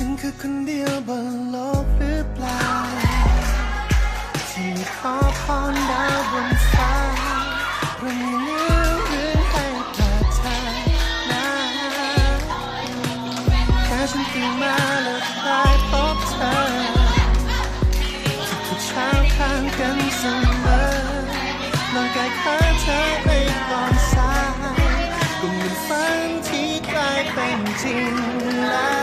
ฉันคือคนเดียวบนโลกหรือเปล่า ที่ขอพรดาวบนฟ้าเรื่องนี้เรื่องให้ผ่าเธอนะแค่ฉันตื่นมาแล้วได้พบเธอทุกเช้าข้างกันเสมอร่างกายขาเธอไในตอนสายกลุ่มฝันที่กลายเป็นจริงแล้ว